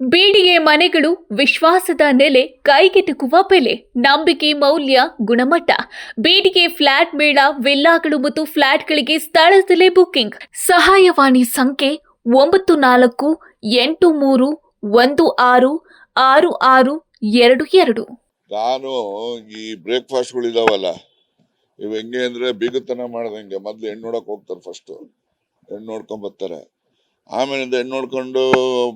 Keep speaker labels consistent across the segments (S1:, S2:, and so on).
S1: ಬೀಡಿಗೆ ಮನೆಗಳು ವಿಶ್ವಾಸದ ನೆಲೆ ಕೈಗೆಟುಕುವ ಬೆಲೆ, ನಂಬಿಕೆ, ಮೌಲ್ಯ, ಗುಣಮಟ್ಟ. ಬೀಡಿಗೆ ಫ್ಲಾಟ್ ಮೇಳ, ವಿಲ್ಲಾಗಳು ಮತ್ತು ಫ್ಲಾಟ್ಗಳಿಗೆ ಸ್ಥಳದಲ್ಲೇ ಬುಕ್ಕಿಂಗ್ ಸಹಾಯವಾಣಿ ಸಂಖ್ಯೆ ಒಂಬತ್ತು ನಾಲ್ಕು, ಎಂಟು ಮೂರು, ಒಂದು ಆರು ಆರು ಆರು ಎರಡು ಎರಡು.
S2: ನಾನು ಈ ಬ್ರೇಕ್ಫಾಸ್ಟ್ಗಳು ಇದಾವಲ್ಲ, ಇವ್ ಹೆಂಗೆ ಅಂದ್ರೆ ಬೀಗತನ ಮಾಡ್ದಂಗೆ. ಮೊದ್ಲು ಹೆಣ್ಣು ನೋಡಕ್ ಹೋಗ್ತಾರೆ ಫಸ್ಟ್ ಹೆಣ್ಣು ನೋಡ್ಕೊಂಡ್ ಬರ್ತಾರೆ. ಆಮೇಲಿಂದ ಹೆಣ್ಣು ನೋಡ್ಕೊಂಡು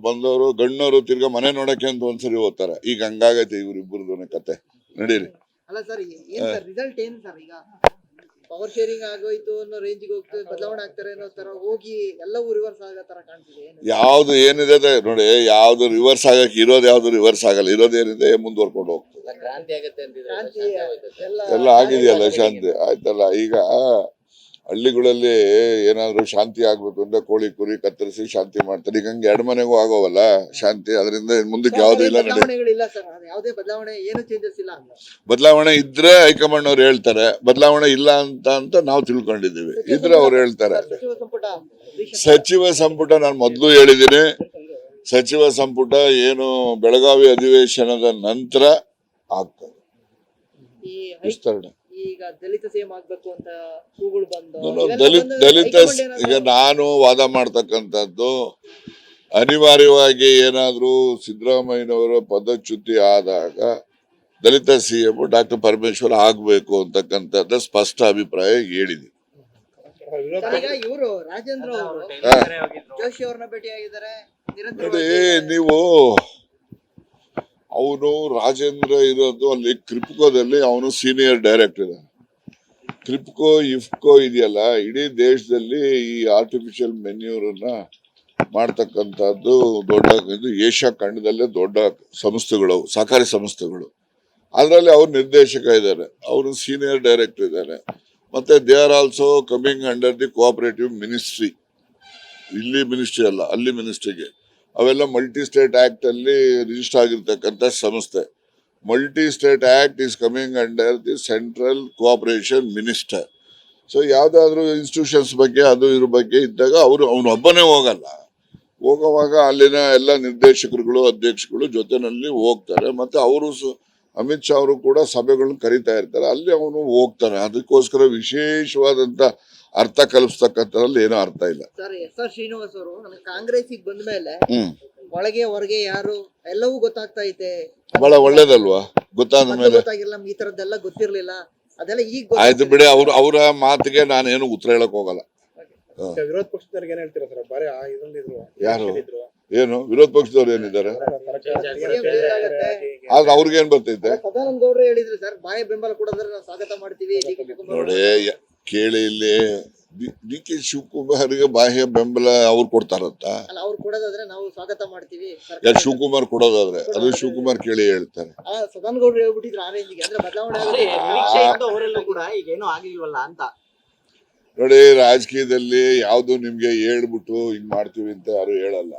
S2: ಬಂದವರು ಗಣ್ಣವರು ತಿರ್ಗಾ ಮನೆ ನೋಡಕ್ಕೆ ಅಂತ ಒಂದ್ಸರಿ ಹೋಗ್ತಾರೆ. ಈಗ ಹಂಗಾಗೈತೆ ಇವ್ರಿಬ್ಬರದು ಕತೆ. ನಡೀರಿ.
S3: ಅಲ್ಲ ಸರ್ ಏನ್ ಸರ್ ರಿಸಲ್ಟ್ ಏನ್ ಸರ್ ಈಗ? ಪವರ್ ಶೇರಿಂಗ್ ಆಗೋಯ್ತು ಅನ್ನೋ ರೇಂಜ್ಗೆ ಹೋಗ್ತದೆ ಬದಲಾವಣೆ ಆಗ್ತಾರೆ ಅನ್ನೋ ತರ ಹೋಗಿ ಎಲ್ಲವೂ ರಿವರ್ಸ್ ಆಗೋ ತರ ಕಾಣ್ತಿದೆ
S2: ಯಾವ್ದು ಏನಿದೆ ಅದೇ ನೋಡಿ ಯಾವ್ದು ರಿವರ್ಸ್ ಆಗಕ್ಕೆ ಇರೋದು ಯಾವ್ದು ರಿವರ್ಸ್ ಆಗಲ್ಲ ಇರೋದೇನಿದೆ ಮುಂದುವರ್ಕೊಂಡು ಹೋಗ್ತದೆ.
S4: ಕ್ರಾಂತಿ ಆಗತ್ತೆ
S3: ಎಲ್ಲ
S2: ಆಗಿದೆಯಲ್ಲ ಶಾಂತಿ ಆಯ್ತಲ್ಲ ಈಗ ಹಳ್ಳಿಗಳಲ್ಲಿ ಏನಾದ್ರು ಶಾಂತಿ ಆಗ್ಬೇಕು ಅಂದ್ರೆ ಕೋಳಿ ಕುರಿ ಕತ್ತರಿಸಿ ಶಾಂತಿ ಮಾಡ್ತಾರೆ. ಈಗ ಹಂಗೆ ಎರಡು ಮನೆಗೂ ಆಗೋವಲ್ಲ ಶಾಂತಿ? ಅದರಿಂದ ಮುಂದಕ್ಕೆ ಯಾವ್ದು ಇಲ್ಲ
S3: ಬದಲಾವಣೆ ಏನು ಚೇಂಜಸ್ ಇಲ್ಲ ಅಂತ.
S2: ಬದಲಾವಣೆ ಇದ್ರೆ ಹೈಕಮಾಂಡ್ ಅವ್ರು ಹೇಳ್ತಾರೆ ಬದಲಾವಣೆ ಇಲ್ಲ ಅಂತ ಅಂತ ನಾವು ತಿಳ್ಕೊಂಡಿದೀವಿ ಇದ್ರೆ ಅವ್ರು ಹೇಳ್ತಾರೆ.
S3: ಸಚಿವ ಸಂಪುಟ
S2: ನಾನು ಮೊದಲು ಹೇಳಿದ್ದೀನಿ. ಸಚಿವ ಸಂಪುಟ ಏನು ಬೆಳಗಾವಿ ಅಧಿವೇಶನದ ನಂತರ ಆಗ್ತದೆ. ವಿಸ್ತರಣೆ.
S3: ಈಗ ದಲಿತ ಸೇಮ್ ಆಗ್ಬೇಕು ಅಂತ ಕೂಗಳು ಬಂದು
S2: ದಲಿತ ದಲಿತ ಈಗ ನಾನು ವಾದ ಮಾಡ್ತಕ್ಕಂಥದ್ದು ಅನಿವಾರ್ಯವಾಗಿ ಏನಾದರೂ ಸಿದ್ದರಾಮಯ್ಯನವರ ಪದಚ್ಯುತಿ ಆದಾಗ ದಲಿತ ಸಿ ಎಂ ಡಾಕ್ಟರ್ ಪರಮೇಶ್ವರ್ ಆಗ್ಬೇಕು ಅಂತಕ್ಕಂಥದ್ದು ಸ್ಪಷ್ಟ ಅಭಿಪ್ರಾಯ ಹೇಳಿದೆ.
S3: ಸರ್, ಈಗ ಇವರು ರಾಜೇಂದ್ರ ಅವರು
S2: ಹಾ.
S3: ಜೋಶಿ ಅವ್ರನ್ನ ಭೇಟಿ ಆಗಿದ್ದಾರೆ
S2: ನೋಡಿ ನೀವು ಅವನು ರಾಜೇಂದ್ರ ಇರೋದು ಅಲ್ಲಿ ಕ್ರಿಪ್ಕೋದಲ್ಲಿ ಅವನು ಸೀನಿಯರ್ ಡೈರೆಕ್ಟರ್ ಇದ್ದಾನೆ ಕ್ರಿಪ್ಕೋ ಇಫ್ಕೋ ಇದೆಯಲ್ಲ, ಇಡೀ ದೇಶದಲ್ಲಿ ಈ ಆರ್ಟಿಫಿಷಿಯಲ್ ಮೆನ್ಯೂರನ್ನ ಮಾಡ್ತಕ್ಕಂಥದ್ದು ದೊಡ್ಡ, ಇದು ಏಷ್ಯಾ ಖಂಡದಲ್ಲೇ ದೊಡ್ಡ ಸಂಸ್ಥೆಗಳು, ಸಹಕಾರಿ ಸಂಸ್ಥೆಗಳು. ಅದರಲ್ಲಿ ಅವ್ರು ನಿರ್ದೇಶಕ ಇದ್ದಾರೆ ಅವರು ಸೀನಿಯರ್ ಡೈರೆಕ್ಟರ್ ಇದ್ದಾರೆ ಮತ್ತೆ they are also coming under the cooperative ministry ಇಲ್ಲಿ ಮಿನಿಸ್ಟ್ರಿ ಅಲ್ಲ, ಅಲ್ಲಿ ಮಿನಿಸ್ಟ್ರಿಗೆ ಅವೆಲ್ಲ ಮಲ್ಟಿ ಸ್ಟೇಟ್ ಆಕ್ಟ್ ಅಲ್ಲಿ ರಿಜಿಸ್ಟರ್ ಆಗಿರ್ತಕ್ಕಂಥ ಸಂಸ್ಥೆ. Multi state act is coming under the central cooperation minister so ಯಾವ್ದಾದ್ರು ಇನ್ಸ್ಟಿಟ್ಯೂಷನ್ಸ್ ಬಗ್ಗೆ ಅದು ಇದ್ರ ಬಗ್ಗೆ ಇದ್ದಾಗ ಅವರು, ಅವನು ಒಬ್ಬನೇ ಹೋಗಲ್ಲ. ಹೋಗುವಾಗ ಅಲ್ಲಿನ ಎಲ್ಲ ನಿರ್ದೇಶಕರುಗಳು ಅಧ್ಯಕ್ಷಗಳು ಜೊತೆನಲ್ಲಿ ಹೋಗ್ತಾರೆ. ಮತ್ತೆ ಅವರು ಅಮಿತ್ ಶಾ ಅವರು ಕೂಡ ಸಭೆಗಳನ್ನ ಕರೀತಾ ಇರ್ತಾರೆ. ಅಲ್ಲಿ ಅವನು ಹೋಗ್ತಾನೆ. ಅದಕ್ಕೋಸ್ಕರ ವಿಶೇಷವಾದಂತ ಅರ್ಥ ಕಲ್ಪಿಸ್ತಕ್ಕಂಥದ್ರಲ್ಲಿ ಏನೋ ಅರ್ಥ ಇಲ್ಲ.
S3: ಸರ್ ಎಸ್ ಆರ್ ಶ್ರೀನಿವಾಸ್ ಅವರು ನನಗೆ ಕಾಂಗ್ರೆಸ್ ಬಂದ ಮೇಲೆ ಒಳಗೆ ಹೊರಗೆ ಯಾರು ಎಲ್ಲವೂ ಗೊತ್ತಾಗ್ತಾ ಐತೆ.
S2: ಬಹಳ ಒಳ್ಳೇದಲ್ವಾ? ಗೊತ್ತಾದ ಮೇಲೆ.
S3: ಗೊತ್ತಾಗಿಲ್ಲ ಈ ತರದ್ದೆಲ್ಲ ಗೊತ್ತಿರ್ಲಿಲ್ಲ. ಅದೆಲ್ಲ ಈಗ
S2: ಆಯ್ತು ಬಿಡಿ ಅವ್ರ ಅವರ ಮಾತಿಗೆ ನಾನೇನು ಉತ್ತರ ಹೇಳಕ್ ಹೋಗಲ್ಲ.
S5: ವಿರೋಧ ಪಕ್ಷದವ್ರಿಗೆ ಏನ್ ಹೇಳ್ತೀರಾ ಸರ್? ಬರೀ
S2: ಯಾರು? ಏನು? ವಿರೋಧ ಪಕ್ಷದವ್ರು ಏನಿದ್ದಾರೆ? ಆದ್ರೆ ಅವ್ರಿಗೇನ್ ಬರ್ತೈತೆ?
S3: ಸದಾನಂದ ಗೌಡ್ರು ಹೇಳಿದ್ರು ಸರ್ ಬಾಯ ಬೆಂಬಲ ಕೊಡೋದ್ರೆ ನಾವು ಸ್ವಾಗತ ಮಾಡ್ತೀವಿ. ಡಿ ಕೆ ಶಿವಕುಮಾರ್
S2: ನೋಡಿ ಕೇಳಿ ಇಲ್ಲಿ ಡಿ ಕೆ ಶಿವಕುಮಾರ್ಗೆ ಬಾಹ್ಯ ಬೆಂಬಲ ಅವ್ರು ಕೊಡ್ತಾರಂತ.
S3: ಅಲ್ಲ ಅವ್ರು ಕೊಡೋದಾದ್ರೆ ನಾವು ಸ್ವಾಗತ ಮಾಡ್ತೀವಿ. ಸರ್ಕಾರ-
S2: ಯಾರು ಶಿವಕುಮಾರ್ ಕೊಡೋದಾದ್ರೆ? ಅದು ಶಿವಕುಮಾರ್ ಕೇಳಿ ಹೇಳ್ತಾರೆ.
S4: ಏನೂ
S2: ನೋಡಿ ರಾಜಕೀಯದಲ್ಲಿ ಯಾವ್ದು ನಿಮ್ಗೆ ಹೇಳ್ಬಿಟ್ಟು ಹಿಂಗ್ ಮಾಡ್ತೀವಿ ಅಂತ ಯಾರು ಹೇಳಲ್ಲ.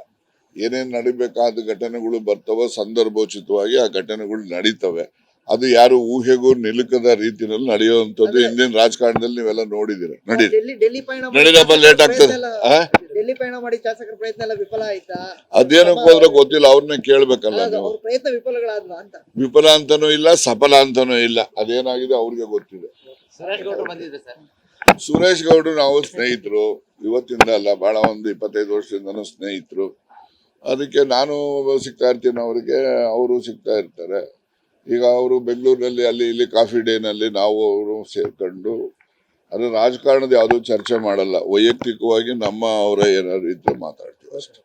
S2: ಏನೇನ್ ನಡಿಬೇಕಾದ ಘಟನೆಗಳು ಬರ್ತವೋ ಸಂದರ್ಭೋಚಿತವಾಗಿ ಆ ಘಟನೆಗಳು ನಡೀತವೆ. ಅದು ಯಾರು ಊಹೆಗೂ ನಿಲುಕದ ರೀತಿಯಲ್ಲಿ ನಡೆಯುವಂತದ್ದು ಇಂದಿನ ರಾಜಕಾರಣದಲ್ಲಿ ನೀವೆಲ್ಲ ನೋಡಿದಿರ
S3: ನಡಿ
S2: ನಡೀರಪ್ಪ ಲೇಟ್ ಆಗ್ತದೆ.
S3: ಅದೇನು ಎಲ್ಲ- ಡೆಲ್ಲಿ ಪಯಣ ಮಾಡಿ ಶಾಸಕರ ಪ್ರಯತ್ನ ಎಲ್ಲ ವಿಫಲ ಆಯ್ತಾ?
S2: ಅದೇನಕ್ಕೆ ಹೋದ್ರೆ ಗೊತ್ತಿಲ್ಲ ಅವ್ರನ್ನ ಕೇಳ್ಬೇಕಲ್ಲ ನೀವು. ವಿಫಲ ಅಂತಾನೂ ಇಲ್ಲ ಸಫಲ ಅಂತಾನೂ ಇಲ್ಲ. ಅದೇನಾಗಿದೆ ಅವ್ರಿಗೆ ಗೊತ್ತಿದೆ.
S4: ಸುರೇಶ್ ಗೌಡ್ರು ಬಂದಿದ್ರು ಸರ್.
S2: ಸುರೇಶ್ ಗೌಡ್ರು ನಾವು ಸ್ನೇಹಿತರು. ಇವತ್ತಿಂದ ಅಲ್ಲ ಬಹಳ ಒಂದು ಇಪ್ಪತ್ತೈದು ವರ್ಷದಿಂದನೂ ಸ್ನೇಹಿತರು. ಅದಕ್ಕೆ ನಾನು ಸಿಗ್ತಾ ಇರ್ತೀನಿ ಅವರಿಗೆ, ಅವರು ಸಿಗ್ತಾ ಇರ್ತಾರೆ. ಈಗ ಅವರು ಬೆಂಗಳೂರಿನಲ್ಲಿ, ಅಲ್ಲಿ ಇಲ್ಲಿ ಕಾಫಿ ಡೇನಲ್ಲಿ ನಾವು ಅವರು ಸೇರ್ಕೊಂಡು, ಅದು ರಾಜಕಾರಣದ ಯಾವುದೂ ಚರ್ಚೆ ಮಾಡಲ್ಲ. ವೈಯಕ್ತಿಕವಾಗಿ ನಮ್ಮ ಅವರ ಏನಾದ್ರು ಇದ್ರೆ ಮಾತಾಡ್ತೀವಿ ಅಷ್ಟೇ.